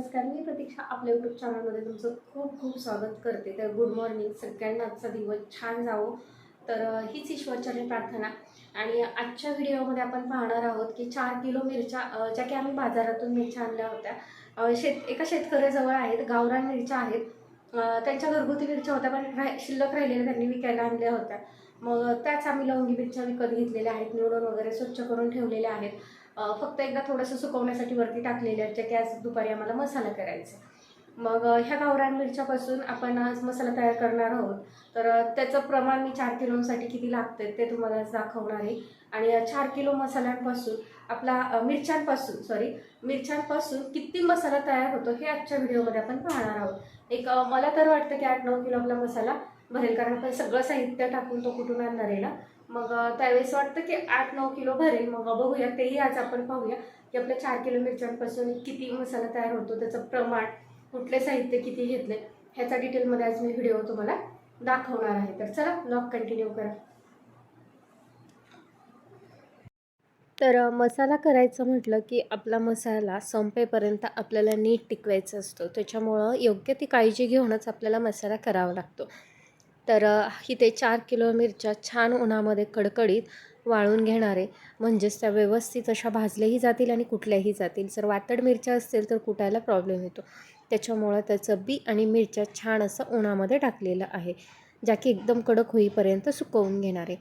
नमस्कार मी प्रतीक्षा आपल्या यूट्यूब चॅनलमध्ये तुमचं खूप खूप स्वागत करते. तर गुड मॉर्निंग सगळ्यांना आजचा दिवस छान जावो. तर हीच ईश्वरचरणी प्रार्थना. आणि आजच्या व्हिडिओमध्ये आपण पाहणार आहोत की चार किलो मिरच्या ज्या की आम्ही बाजारातून मिरच्या आणल्या होत्या. शेत एका शेतकऱ्याजवळ आहेत गावरान मिरच्या आहेत. त्यांच्या घरगुती मिरच्या होत्या पण राह शिल्लक राहिलेल्या त्यांनी विकायला आणल्या होत्या. मग त्याच आम्ही लवंगी मिरच्या विकत घेतलेल्या आहेत निवडून वगैरे स्वच्छ करून ठेवलेल्या आहेत. फक्त एकदा थोडंसं सुकवण्यासाठी वरती टाकलेले आहेत जे आज दुपारी आम्हाला मसाला करायचा मग ह्या गावरान मिरच्यापासून आपण आज मसाला तयार करणार आहोत. तर त्याचं प्रमाण मी चार किलोसाठी किती लागतं ते तुम्हाला दाखवणार आहे. आणि चार किलो मसाल्यांपासून आपला मिरच्यांपासून सॉरी मिरच्यांपासून किती मसाला तयार होतो हे आजच्या व्हिडिओमध्ये आपण पाहणार आहोत. एक मला तर वाटतं की आठ नऊ किलो आपला मसाला भरेल कारण आपण सगळं साहित्य टाकून तो कुठून आणणार आहे ना? मग त्यावेळेस वाटतं की आठ नऊ किलो भरेल. मग बघूया. तेही आज आपण पाहूया की आपल्या चार किलो मिरच्यांपासून किती मसाला तयार होतो त्याचं प्रमाण कुठले साहित्य किती घेतले ह्याचा डिटेलमध्ये आज मी व्हिडिओ तुम्हाला दाखवणार आहे. तर चला ब्लॉग कंटिन्यू करा. तर मसाला करायचं म्हटलं की आपला मसाला संपेपर्यंत आपल्याला नीट टिकवायचा असतो. त्याच्यामुळं योग्य ती काळजी घेऊनच आपल्याला मसाला करावा लागतो. तर इथे चार किलो मिरच्या छान उन्हामध्ये कडकडीत वाळून घेणारे. म्हणजेच त्या व्यवस्थित अशा भाजल्याही जातील आणि कुठल्याही जातील. जर वातड मिरच्या असतील तर कुटायला प्रॉब्लेम येतो. त्याच्यामुळं त्याचं बी आणि मिरच्या छान असं उन्हामध्ये टाकलेलं आहे. ज्या की एकदम कडक होईपर्यंत सुकवून घेणारे.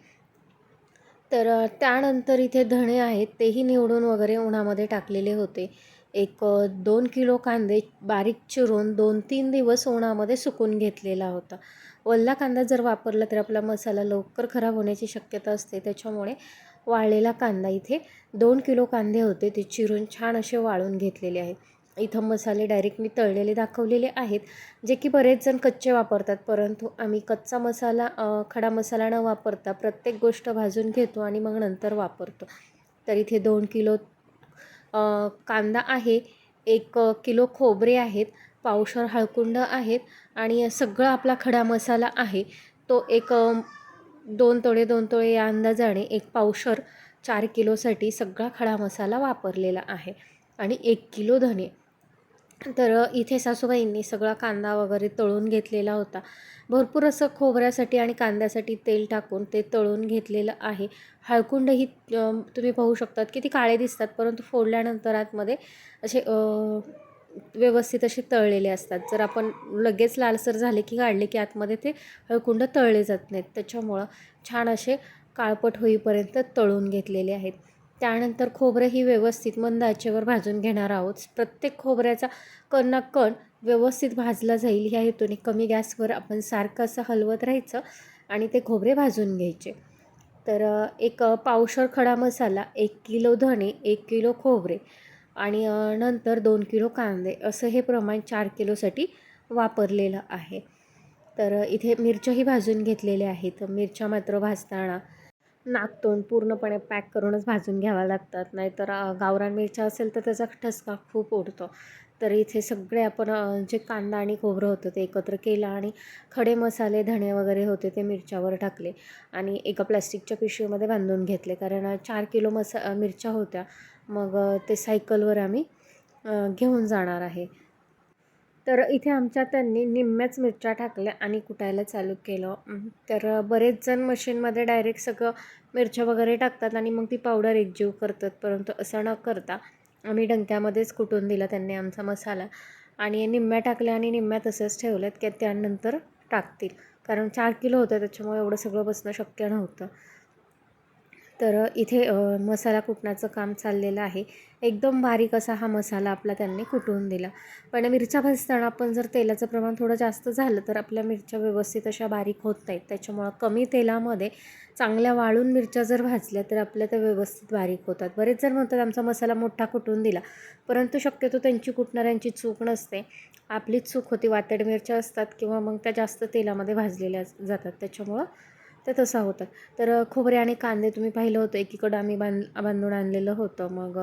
तर त्यानंतर इथे धणे आहेत. तेही निवडून वगैरे उन्हामध्ये टाकलेले होते. एक दोन किलो कांदे बारीक चिरून दोन तीन दिवस उन्हामध्ये सुकून घेतलेला होता. ओला कांदा जर वापरला तर आपला मसाला लवकर खराब होण्याची शक्यता असते. त्याच्यामुळे वाळलेला कांदा इथे दोन किलो कांदे होते. ते चिरून छान असे वाळून घेतलेले आहेत. इथं मसाले डायरेक्ट मी तळलेले दाखवलेले आहेत जे की बरेच जण कच्चे वापरतात. परंतु आम्ही कच्चा मसाला खडा मसाला न वापरता प्रत्येक गोष्ट भाजून घेतो आणि मग नंतर वापरतो. तर इथे दोन किलो कांदा आहे एक किलो खोबरे आहेत पावशर हळकुंड आहेत आणि सगळा आपला खडा मसाला आहे. तो एक दोन तोळे दोन तोळे या अंदाजाने एक पावशर चार किलोसाठी सगळा खडा मसाला वापरलेला आहे. आणि एक किलो धने. तर इथे सासूबाईंनी सगळा कांदा वगैरे तळून घेतलेला होता. भरपूर असं खोबऱ्यासाठी आणि कांद्यासाठी तेल टाकून ते तळून घेतलेलं आहे. हळकुंड ही तुम्ही पाहू शकतात की ती काळे दिसतात परंतु फोडल्यानंतर आतमध्ये असे व्यवस्थित असे तळलेले असतात. जर आपण लगेच लालसर झाले की काढले की आतमध्ये ते हळकुंड तळले जात नाहीत. त्याच्यामुळं छान असे काळपट होईपर्यंत तळून घेतलेले आहेत. त्यानंतर खोबरंही व्यवस्थित मंद आचेवर भाजून घेणार आहोत. प्रत्येक खोबऱ्याचा कणा कण व्यवस्थित भाजला जाईल. ह्या हेतूने कमी गॅसवर आपण सारखं असं हलवत राहायचं आणि ते खोबरे भाजून घ्यायचे. तर एक पावशर खडा मसाला एक किलो धणे एक किलो खोबरे आणि नंतर दोन किलो कांदे असं हे प्रमाण चार किलोसाठी वापरलेलं आहे. तर इथे मिरच्याही भाजून घेतलेल्या आहेत. मिरच्या मात्र भाजताना नाकतोंड पूर्णपणे पॅक करूनच भाजून घ्यावा लागतात. नाहीतर गावरान मिरच्या असेल तर त्याचा ठसका खूप उडतो. तर इथे सगळे आपण जे कांदा आणि खोबरं होतं ते एकत्र केलं आणि खडे मसाले धणे वगैरे होते ते मिरच्यावर टाकले आणि एका प्लास्टिकच्या पिशवीमध्ये बांधून घेतले. कारण चार किलो मसा मिरच्या होत्या. मग ते सायकलवर आम्ही घेऊन जाणार आहे. तर इथे आमच्या त्यांनी निम्म्याच मिरच्या टाकल्या आणि कुटायला चालू केलं. तर बरेच जण मशीनमध्ये डायरेक्ट सगळं मिरच्या वगैरे टाकतात आणि मग ती पावडर एकजीव करतात. परंतु असं न करता आम्ही डंक्यामध्येच कुटून दिला त्यांनी आमचा मसाला आणि निम्म्या टाकल्या आणि निम्म्या तसंच ठेवल्यात की त्यानंतर टाकतील. कारण चार किलो होतं त्याच्यामुळे एवढं सगळं बसणं शक्य नव्हतं. तर इथे मसाला कुटण्याचं काम चाललेलं आहे. एकदम बारीक असा हा मसाला आपला त्यांनी कुटून दिला. पण मिरच्या भाजताना आपण जर तेलाचं प्रमाण थोडं जास्त झालं तर आपल्या मिरच्या व्यवस्थित अशा बारीक होत नाहीत. त्याच्यामुळं कमी तेलामध्ये चांगल्या वाळून मिरच्या जर भाजल्या तर आपल्या त्या व्यवस्थित बारीक होतात. बरेच जण म्हणतात आमचा मसाला मोठा कुटून दिला. परंतु शक्यतो त्यांची कुटणाऱ्यांची चूक नसते. आपलीच चूक होती वातड मिरच्या असतात किंवा मग त्या जास्त तेलामध्ये भाजलेल्या जातात. त्याच्यामुळं तर तसं होतं. तर खोबरे आणि कांदे तुम्ही पाहिलं होतं एकीकडं आम्ही बांध बांधून आणलेलं होतं. मग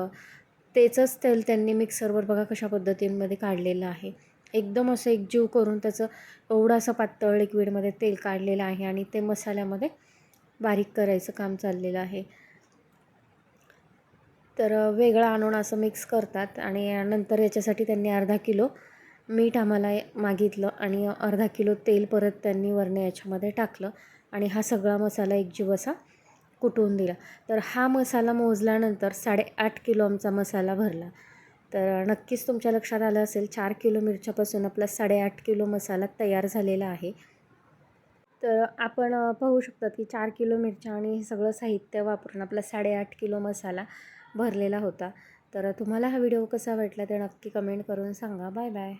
तेचंच तेल त्यांनी मिक्सरवर बघा कशा पद्धतींमध्ये काढलेलं आहे. एकदम असं एकजीव करून त्याचं एवढं असं पातळ लिक्विडमध्ये तेल काढलेलं आहे आणि ते मसाल्यामध्ये बारीक करायचं काम चाललेलं आहे. तर वेगळं आणून असं मिक्स करतात आणि नंतर याच्यासाठी त्यांनी अर्धा किलो मीठ आम्हाला मागितलं आणि अर्धा किलो तेल परत त्यांनी वरणे याच्यामध्ये टाकलं. आणि हा सगळा मसाला एकजीव असा कुटून दिला. तर हा मसाला मोजल्यानंतर साडेआठ किलो आमचा मसाला भरला. तर नक्कीच तुमच्या लक्षात आलं असेल चार किलो मिरच्यापासून आपला साडेआठ किलो मसाला तयार झालेला आहे. तर आपण पाहू शकतात की चार किलो मिरच्या आणि हे सगळं साहित्य वापरून आपला साडेआठ किलो मसाला भरलेला होता. तर तुम्हाला हा व्हिडिओ कसा वाटला ते नक्की कमेंट करून सांगा. Bye bye.